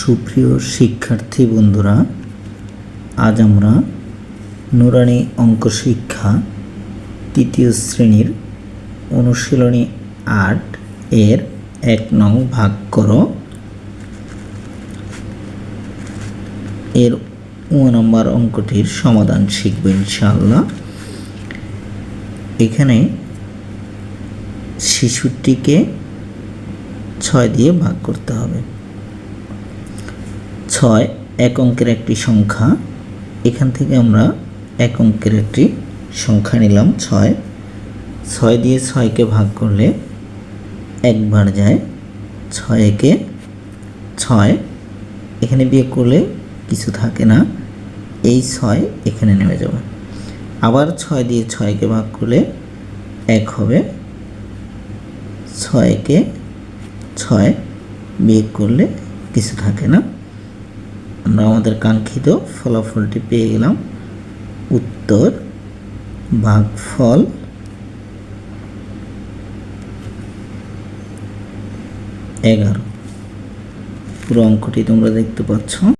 সুপ্রিয় শিক্ষার্থী বন্ধুরা, আজ আমরা নুরানি অঙ্ক শিক্ষা তৃতীয় শ্রেণির অনুশীলনী আট এর এক নং ভাগ করো। এর ও নম্বর অঙ্কটির সমাধান শিখব ইনশাআল্লাহ। এখানে শিশুটিকে ছয় দিয়ে ভাগ করতে হবে। ছয় এক অঙ্কের একটি সংখ্যা। এখান থেকে আমরা এক অঙ্কের একটি সংখ্যা নিলাম, ছয়। ছয় দিয়ে ছয়কে ভাগ করলে একবার যায় ছয় একে ছয়। এখানে বিয়ে করলে কিছু থাকে না, এই ছয় এখানে নেমে যাবে। আবার ছয় দিয়ে ছয়কে ভাগ করলে এক হবে, ছয়কে ছয় বিয়োগ করলে কিছু থাকে না। আমরা আমাদের কাঙ্ক্ষিত ফলাফলটি পেয়ে গেলাম। উত্তর ভাগফল। এগারো। পুরো অঙ্কটি তোমরা দেখতে পাচ্ছ।